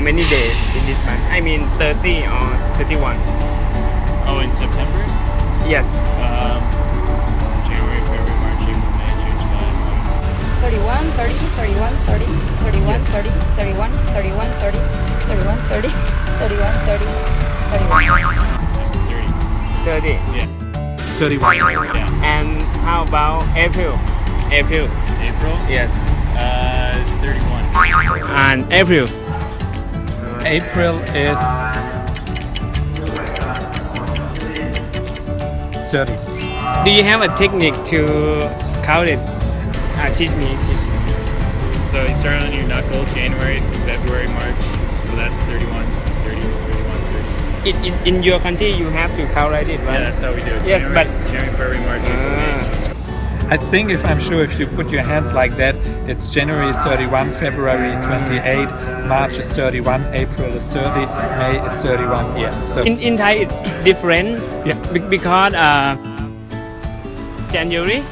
many days in this month? I mean 30 or 31. Oh, in September? Yes. Um, January, February, March, April, May, June, July, August. 31, 30, 31, 30, 31, 30, 31, 31, 30, 31, 30, 31, 30, 31. 30. 30. Yeah. 31. Yeah. And how about April? April. April? Yes. Uh, 31. And April. April is 30. Do you have a technique to count it? Uh, teach me, teach me. So you start on your knuckle, January, February, March. So that's 31, 30, 31, 30. In, in, in your country, you have to count like it, Yeah, that's how we do it. Yes, January, but- January, February, March, April, May. Ah. I think if I'm sure if you put your hands like that, it's January 31, February 28, March is 31, April is 30, May is 31. Yeah. So in, in Thai it's different. Yeah. Because uh, January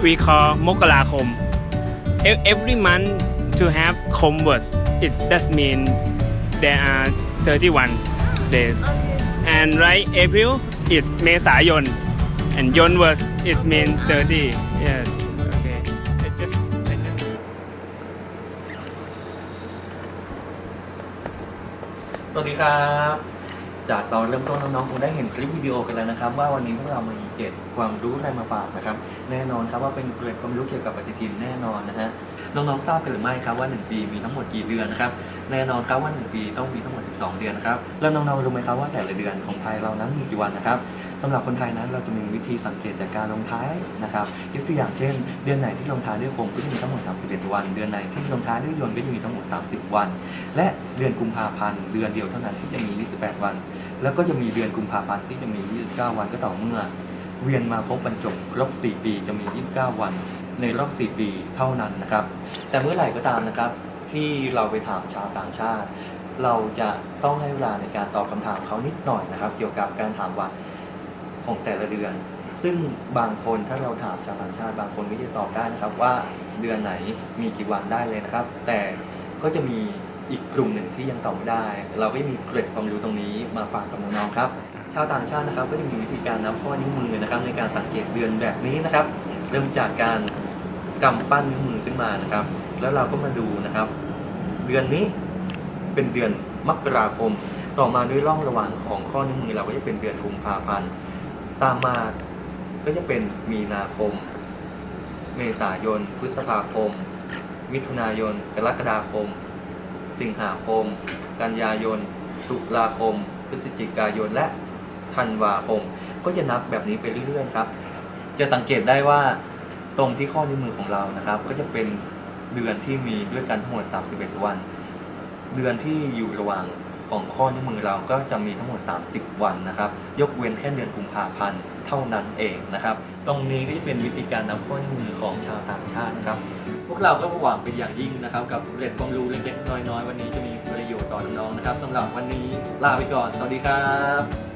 we call Mokalakom. Every month to have Komvers, it does mean there are 31 days. And right April is Mesayon and Yonvers it means 30. Yes. สวัสดีครับ จากตอนเริ่มต้นน้องๆคงได้เห็นคลิปวิดีโอกันแล้วนะครับ ว่าวันนี้พวกเรามีเจ็ดความรู้อะไรมาฝากนะครับ แน่นอนครับว่าเป็นเกร็ดความรู้เกี่ยวกับปฏิทินแน่นอนนะฮะน้องๆทราบกันหรือไม่ครับว่า 1 ปีมีทั้งหมดกี่เดือนนะครับแน่นอนครับว่า 1 ปีต้องมีทั้งหมด 12 เดือนนะครับแล้วน้องๆรู้ไหมครับว่าแต่ละเดือนของไทยเรานั้นมีกี่วันนะครับ สำหรับคนไทยนั้นเราจะมีวิธีสังเกตจากการลงท้ายนะครับยกตัวอย่างเช่น เดือนไหนที่ลงท้ายด้วยคงก็จะมีทั้งหมด 31 วัน เดือนไหนที่ลงท้ายด้วยยนต์ก็จะมีทั้งหมด 30 วัน และเดือนกุมภาพันธ์เดือนเดียวเท่านั้นที่จะมี 28 วัน แล้วก็จะมีเดือนกุมภาพันธ์ที่จะมี 29 วันก็ต่อเมื่อ เวียนมาครบบรรจบครบ 4 ปีจะมี 29 วันในรอบ 4 ปีเท่านั้นนะครับ แต่เมื่อไหร่ก็ตามนะครับที่เราไปถามชาวต่างชาติ เราจะต้องให้เวลาในการตอบคำถามเขานิดหน่อยนะครับ เกี่ยวกับการถามวัน ของแต่ละเดือน ซึ่งบางคนถ้าเราถามชาวต่างชาติ บางคนก็จะตอบได้นะครับว่าเดือนไหนมีกี่วันได้เลยนะครับ แต่ก็จะมีอีกกลุ่มหนึ่งที่ยังตอบไม่ได้ เราก็มีเกร็ดความรู้ตรงนี้มาฝากกับน้องๆครับ ชาวต่างชาตินะครับก็จะมีวิธีการนับข้อนิ้วมือนะครับในการสังเกตเดือนแบบนี้นะครับ เริ่มจากการกำปั้นนิ้วมือขึ้นมานะครับ แล้วเราก็มาดูนะครับ เดือนนี้เป็นเดือนมกราคม ต่อมาด้วยร่องระหว่างของข้อนิ้วมือเราก็จะเป็นเดือนกุมภาพันธ์ ตามมาก็จะเป็นมีนาคม เมษายน พฤษภาคม มิถุนายน กรกฎาคม สิงหาคม กันยายน ตุลาคม พฤศจิกายน และธันวาคม ก็จะนับแบบนี้ไปเรื่อยๆครับ จะสังเกตได้ว่าตรงที่ข้อนิ้วมือของเรานะครับ ก็จะเป็นเดือนที่มีด้วยกันทั้งหมด 31 วัน เดือนที่อยู่ระหว่าง ของข้อนิ้วมือเราก็จะมีทั้งหมด 30 วันนะครับ ยกเว้นแค่เดือนกุมภาพันธ์เท่านั้นเองนะครับ ตรงนี้ก็จะเป็นวิธีการนำข้อนิ้วมือของชาวต่างชาตินะครับ พวกเราก็หวังเป็นอย่างยิ่งนะครับ กับเรียนความรู้เล็กๆน้อยๆ วันนี้จะมีประโยชน์ต่อน้องๆนะครับสำหรับวันนี้ลาไปก่อน สวัสดีครับ